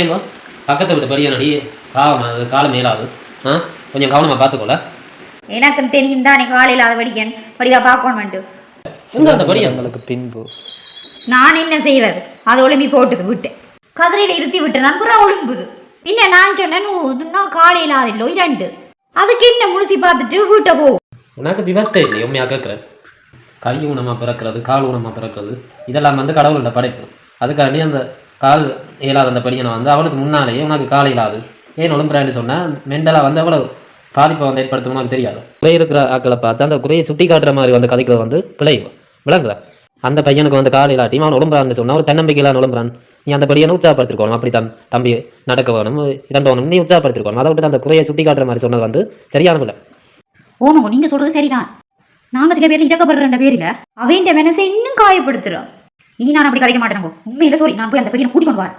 ஏங்கோ பக்கத்தை விட்டு படிய நடி பாவம் அது காலம் மேலாது. ஆ கொஞ்சம் கவனமாக பார்த்துக்கோல. எனக்கும் தெரியும் தானே காலையில் அதை வடிக்கன் படிவா பார்க்கணும்ட்டு எங்க அந்த படியா எங்களுக்கு பின்பு. நான் என்ன செய்யறது அது ஒளிம்பி போட்டுது விட்டேன். கதிரையில் இருத்தி விட்டு நண்பரா ஒளிம்புது பின்ன நான் சொன்னேன் இன்னும் காலையில் அதில் இரண்டு. அதுக்கு என்ன முழிச்சு பார்த்துட்டு வீட்டை போ. உனக்கு விவசாயம் இல்லை உண்மையாக கேட்குறேன் கை ஊனமாக பிறக்கிறது கால் ஊனமாக பிறக்கிறது இதெல்லாம் வந்து கடவுளோட படைப்பு. அதுக்காண்டி அந்த கால் இயலாத அந்த படியனை வந்து அவளுக்கு முன்னாலேயே உனக்கு கால் இயலாது. ஏன் ஒழும்புறான்னு சொன்னால் மெண்டலாக வந்து அவ்வளோ பாதிப்பை வந்து ஏற்படுத்தும் உனக்கு தெரியாது. குறை இருக்கிற ஆக்களை பார்த்து அந்த குறையை சுட்டி காட்டுற மாதிரி வந்து கதைக்கிறது வந்து பிழைவு விளங்குதா அந்த பையனுக்கு வந்து கால் இல்லாட்டி அவன் உடம்புறான்னு சொன்னா ஒரு தன்னம்பிக்கையில் உடம்புறான் நீ அந்த படியனை உற்சாகப்படுத்திருக்கணும் அப்படி தான் தம்பி நடக்க வேணும் இரண்டவனும் நீ உற்சாகப்படுத்திருக்கணும். அதை விட்டு அந்த குறையை சுட்டி காட்டுற மாதிரி சொன்னது வந்து சரியான பிள்ளை ஓமோ நீங்க சொல்றது சரிதான். நாங்க சில பேர்ல இடக்கப்படுற ரெண்டு பேரில் அவன் மனசை இன்னும் காயப்படுத்துறோம் இனி நான் அப்படி கதைக்க மாட்டேங்க உண்மையில சோரி நான் போய் அந்த பையனை கூட்டிக் கொண்டு வரேன்.